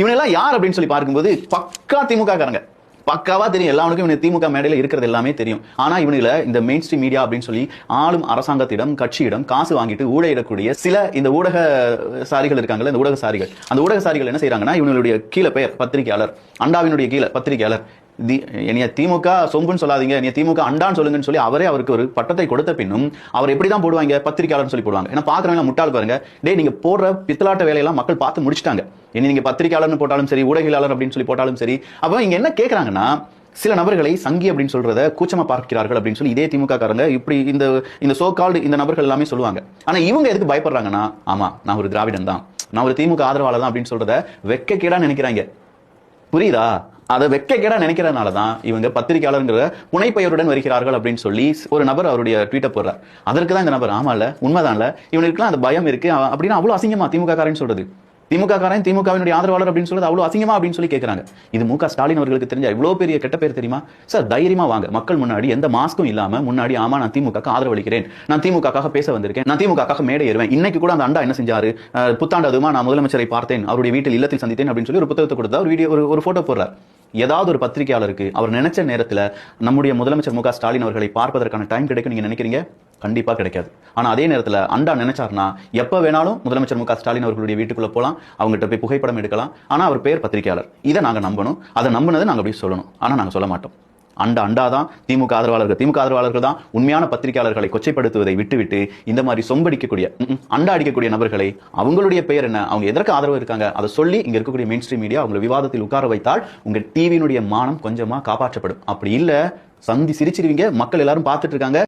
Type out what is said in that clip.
இவனெல்லாம் யார் அப்படின்னு சொல்லி பார்க்கும்போது பக்கா திமுக காரங்க பக்காவா தெரியும். எல்லாருக்கும் இவனுக்கு திமுக மேடையில் இருக்கிறது எல்லாமே தெரியும். ஆனா இவனுல இந்த மெயின் ஸ்ட்ரீம் மீடியா அப்படின்னு சொல்லி ஆளும் அரசாங்கத்திடம் கட்சியிடம் காசு வாங்கிட்டு ஊழையிடக்கூடிய சில இந்த ஊடக சாரிகள் இருக்காங்கல்ல இந்த ஊடக சாரிகள் அந்த ஊடக சாரிகள் என்ன செய்யறாங்கன்னா இவனுடைய கீழே பெயர் பத்திரிகையாளர் அண்டாவினுடைய கீழே பத்திரிகையாளர். தி- என்னைய திமுக சொம்புன்னு சொல்லாதீங்க என்னைய திமுக அண்டான்னு சொல்லுங்கன்னு சொல்லி அவரே அவருக்கு ஒரு பட்டத்தை கொடுத்த பின்னும் அவர் எப்படி தான் போடுவாங்க? பத்திரிகையாளர்னு சொல்லி போடுவாங்க. ஏன்னா பாக்குறவங்க முட்டாள் பாருங்க. டேய் நீங்க போடுற பித்தலாட்ட வேலையெல்லாம் மக்கள் பார்த்து முடிச்சிட்டாங்க. என்ன நீங்க பத்திரிகையாளர்னு போட்டாலும் சரி ஊடகவியலாளர் அப்படின்னு சொல்லி போட்டாலும் சரி அப்போ இங்க என்ன கேட்குறாங்கன்னா சில நபர்களை சங்கி அப்படின்னு சொல்றத கூச்சமா பார்க்கிறார்கள் அப்படின்னு சொல்லி இதே திமுக காரங்க இப்படி இந்த இந்த சோ கால்டு இந்த நபர்கள் எல்லாமே சொல்லுவாங்க. ஆனா இவங்க எதுக்கு பயப்படுறாங்கன்னா ஆமா நான் ஒரு திராவிடன் தான் நான் ஒரு திமுக ஆதரவாளர் தான் அப்படின்னு சொல்றத வெக்கக்கேடா நினைக்கிறாங்க. புரியுதா? அதை வெக்கக்கேடா நினைக்கிறதுனால தான் இவங்க பத்திரிகையாளருங்கிற புனைப்பெயருடன் வருகிறார்கள் அப்படின்னு சொல்லி ஒரு நபர் அவருடைய ட்வீட்டை போடுறார். அதற்கு தான் இந்த நபர் ஆமா இல்ல உண்மைதான்ல இவனுக்குலாம் அந்த பயம் இருக்கு. அப்படின்னு அப்படின்னா அவ்வளவு அசிங்கமா திமுக காரன் சொல்றது. திமுக காரன் திமுகவினுடைய ஆதரவாளர் அப்படின்னு சொல்றது அவ்வளவு அசிங்கமா அப்படின்னு சொல்லி கேட்கறாங்க இது மு ஸ்டாலின் அவர்களுக்கு தெரிஞ்ச இவ்வளவு பெரிய கெட்ட பேர் தெரியுமா? சார் தைரியமா வாங்க. மக்கள் முன்னாடி எந்த மாஸ்க்கும் இல்லாம முன்னாடி ஆமா நான் திமுக ஆதரவளிக்கிறேன். நான் திமுகக்காக பேச வந்திருக்கேன். நான் திமுக மேடை ஏறுவேன். இன்னைக்கு கூட அந்த அண்டா என்ன செஞ்சாரு? புத்தாண்டதுமா புத்தாண்டு அதுமா நான் முதலமைச்சரை பார்த்தேன். அவருடைய வீட்டில் இல்லத்தில் சந்தித்தேன் அப்படின்னு சொல்லி ஒரு புத்தகத்தை கொடுத்தா ஒரு வீடியோ ஒரு ஒரு போட்டோ போடுறாரு. ஏதாவது ஒரு பத்திரிகையாளருக்கு அவர் நினைச்ச நேரத்துல நம்முடைய முதலமைச்சர் மு ஸ்டாலின் அவர்களை பார்ப்பதற்கான டைம் கிடைக்கும் நீங்க நினைக்கிறீங்க? கண்டிப்பாக கிடைக்காது. ஆனா அதே நேரத்துல அண்டா நினைச்சாருன்னா எப்போ வேணாலும் முதலமைச்சர் மு ஸ்டாலின் அவர்களுடைய வீட்டுக்குள்ளே போகலாம் அவங்ககிட்ட போய் புகைப்படம் எடுக்கலாம். ஆனா அவர் பேர் பத்திரிகையாளர். இதை நாங்க நம்பணும். அதை நம்பினதை நாங்க அப்படி சொல்லணும். ஆனா நாங்க சொல்ல மாட்டோம். அண்டா அண்டா தான் திமுக ஆதரவாளர்கள். திமுக ஆதரவாளர்கள் தான் உண்மையான பத்திரிகையாளர்களை கொச்சைப்படுத்துவதை விட்டுவிட்டு இந்த மாதிரி சொம்படிக்கக்கூடிய அண்டா அடிக்கக்கூடிய நபர்களை அவங்களுடைய பெயர் என்ன அவங்க எதற்கு ஆதரவு இருக்காங்க அதை சொல்லி இங்க இருக்கக்கூடிய மெயின் ஸ்ட்ரீம் மீடியா அவங்களை விவாதத்தில் உட்கார வைத்தால் உங்க டிவியினுடைய மானம் கொஞ்சமா காப்பாற்றப்படும். அப்படி இல்ல சந்தி சிரிச்சிருவீங்க மக்கள் எல்லாரும் பார்த்துட்டு இருக்காங்க.